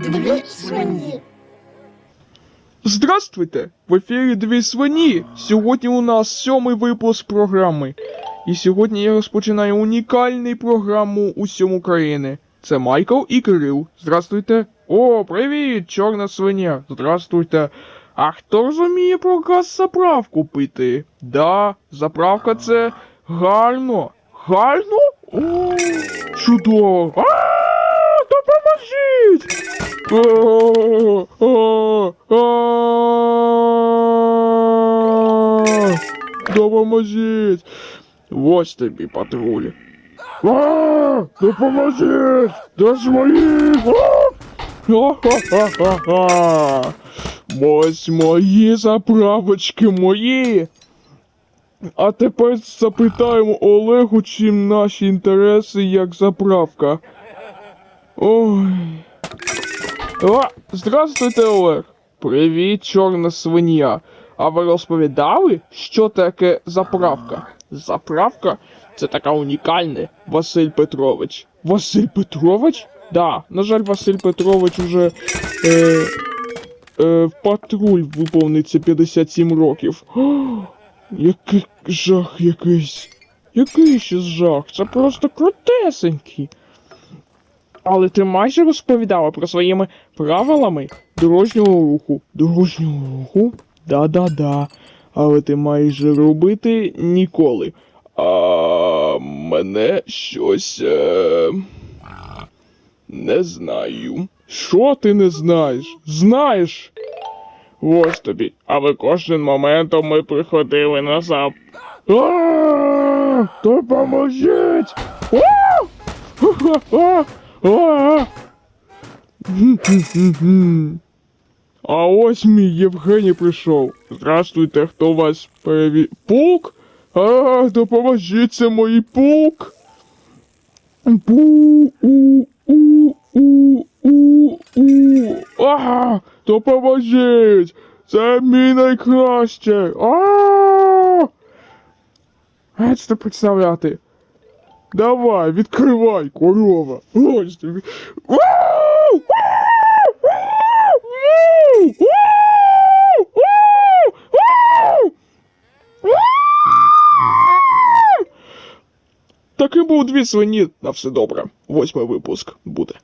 Дві свині. Здравствуйте! В ефірі Дві свині. Сьогодні у нас сьомий випуск програми. І сьогодні я розпочинаю унікальну програму усьому країни. Це Майкл і Кирил. Здравствуйте. О, привіт, чорна свиня. Здравствуйте. А хто розуміє про газ заправку пити? Да, заправка це гарно. Гарно? О, чудово. А, допоможіть! Ось тобі патруль. Допоможіть! До своїх! Ось мої заправочки мої. А тепер запитаємо Олегу, чим наші інтереси як заправка. Ой. О, здравствуйте, Олег. Привіт, чорна свиня. А ви розповідали, що таке заправка? Заправка це така унікальна, Василь Петрович. Василь Петрович? Да, на жаль, Василь Петрович уже е, е, патруль виповниться 57 років. О, який жах якийсь. Який ще жах? Це просто крутесенький. Але ти майже розповідала про своїми правилами дорожнього руху. Дорожнього руху? Да-да-да. Але ти майже робити ніколи. А мене щось. Е... Не знаю. Що ти не знаєш? Знаєш? Ось тобі. Але кожен моментом ми приходили на зап. А, Допоможіть! А! Ось мій Євгеній прийшов. Здравствуйте, хто вас переві... Пук? А, допоможіть, це мій пук. Пу у у у у у А, допоможіть! Це мій найкраще. А! Геть це представляти. Давай, відкривай, корова. Ось тобі. Таким був дві свині на все добре. Восьмий випуск буде.